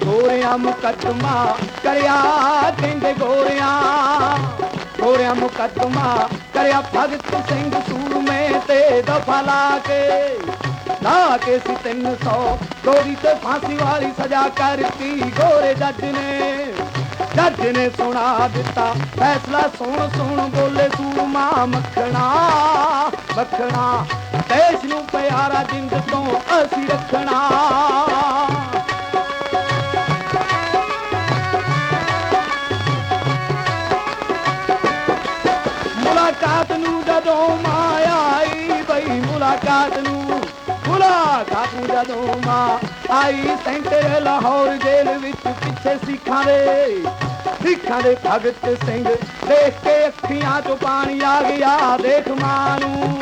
ਕਹਿੰਦੇ ਗੋਰਿਆਂ ਮੁਕੱਦਮਾ ਕਰਿਆ ਕਹਿੰਦੇ ਗੋਰਿਆਂ। ਗੋਰਿਆਂ ਮੁਕੱਦਮਾ ਕਰਿਆ, ਭਗਤ ਸਿੰਘ ਸੂਰਮੇ ਤੇ ਦਫਾ ਲਾ ਕੇ। ਲਾ ਕੇ ਸੀ 300 ਗੋਰੀ ਤੇ ਫਾਂਸੀ ਵਾਲੀ ਸਜ਼ਾ ਕਰਤੀ ਗੋਰੇ ਜੱਜ ਨੇ। ਜੱਜ ਨੇ ਸੁਣਾ ਦਿੱਤਾ, ਫੈਸਲਾ ਸੁਣ ਸੁਣ ਬੋਲੇ ਸੂਰਮਾ ਮੱਖਣਾ ਮੱਖਣਾ। ਦੇਸ਼ ਨੂੰ ਪਿਆਰਾ ਜਿੰਦ ਤੋਂ ਅਸੀਂ ਰੱਖਣਾ। ਜਦੋਂ ਮਾਂ ਆਈ ਬਈ ਮੁਲਾਕਾਤ ਨੂੰ ਮੁਲਾਕਾਤ ਨੂੰ ਜਦੋਂ ਮਾਂ ਆਈ ਸੈਂਟਰ ਲਾਹੌਰ ਜੇਲ੍ਹ ਵਿੱਚ ਪਿੱਛੇ ਸਿੱਖਾਂ ਦੇ ਸਿੱਖਾਂ ਦੇ ਭਗਤ ਸਿੰਘ ਦੇਖ ਕੇ ਅੱਖੀਆਂ 'ਚੋਂ ਪਾਣੀ ਆ ਗਿਆ। ਦੇਖ ਮਾਂ ਨੂੰ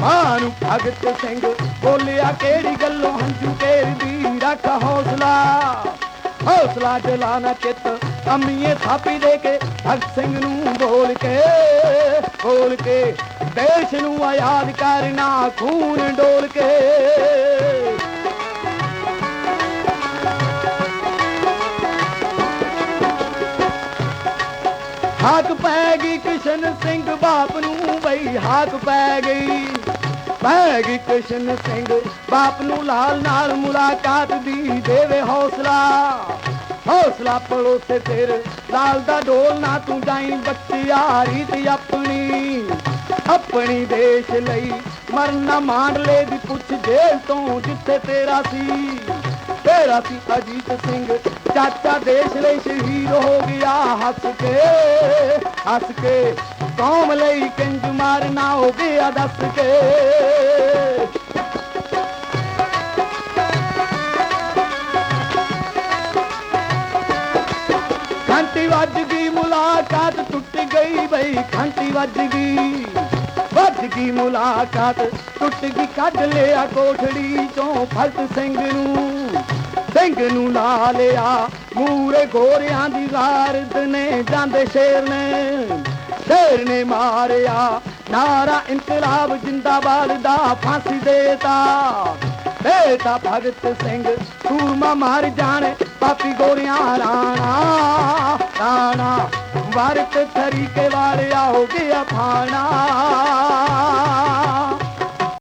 ਮਾਂ ਨੂੰ ਭਗਤ ਸਿੰਘ ਬੋਲਿਆ, ਕਿਹੜੀ ਗੱਲੋਂ ਹੰਝੂ ਕੇਰਦੀ ਰੱਖ ਹੌਸਲਾ। ਹੌਸਲਾ ਜਲਾਣਾ ਚਿੱਤ ਅੰਮੀਏ ਥਾਪੀ ਦੇ ਕੇ ਭਗਤ ਸਿੰਘ ਨੂੰ ਬੋਲ ਕੇ ਬੋਲ ਕੇ ਦੇਸ਼ ਨੂੰ ਆਜ਼ਾਦ ਕਰਨਾ, ਖੂਨ ਡੋਲ ਕੇ। ਹਾਕ ਪੈ ਗਈ ਕਿਸ਼ਨ ਸਿੰਘ ਬਾਪ ਨੂੰ ਬਈ, ਹਾਕ ਪੈ ਗਈ। ਪੈ ਗਈ ਕਿਸ਼ਨ ਸਿੰਘ ਬਾਪ ਨੂੰ ਲਾਲ ਨਾਲ ਮੁਲਾਕਾਤ ਦੀ ਦੇਵੇ। ਹੌਸਲਾ ਪੜੋਸੇ ਤੇਰੇ ਲਾਲ ਦਾ ਢੋਲ ਨਾ ਤੂੰ ਜਾਈ ਬੱਚਿਆਰੀ ਤੇ ਆਪਣੀ। ਆਪਣੀ ਦੇਸ਼ ਲਈ ਮਰਨਾ ਮਾਰ ਲੈ ਦੀ ਪੁੱਛ ਜੇਲ ਤੋਂ ਜਿੱਥੇ ਤੇਰਾ ਸੀ। ਤੇਰਾ ਸੀ ਅਜੀਤ ਸਿੰਘ, ਚਾਚਾ ਦੇਸ਼ ਲਈ ਸ਼ਹੀਦ ਹੋ ਗਿਆ। ਹੱਸ ਕੇ ਹੱਸ ਕੇ, ਕੌਮ ਲਈ ਕੰਜ ਮਾਰਨਾ ਹੋ ਗਿਆ ਦੱਸ ਕੇ। ਘੰਟੀ ਵੱਜ ਗਈ, ਮੁਲਾਕਾਤ ਟੁੱਟ ਗਈ ਬਈ ਘੰਟੀ ਵੱਜ ਗਈ। ਵੱਜ ਗਈ ਮੁਲਾਕਾਤ, ਟੁੱਟ ਗਈ, ਕੱਢ ਲਿਆ ਕੋਠੜੀ ਚੋਂ ਫਲਤ ਸਿੰਘ ਨੂੰ। ਸਿੰਘ ਨੂੰ ਲਾ ਲਿਆ, ਮੂਰੇ ਗੋਰਿਆਂ ਦੀ ਗਾਰਦ ਨੇ ਜਾਂਦੇ ਸ਼ੇਰ ਨੇ। ਸ਼ੇਰ ਨੇ ਮਾਰਿਆ, ਨਾਰਾ ਇਨਕਲਾਬ ਜਿੰਦਾਬਾਦ ਦਾ ਫਾਂਸੀ ਦੇਤਾ। ਦੇਤਾ ਭਗਤ ਸਿੰਘ, ਸੂਰਮਾ ਮਾਰ ਜਾਣੇ, ਪਾਪੀ ਗੋਰਿਆਂ ਰਾਣਾ। ਰਾਣਾ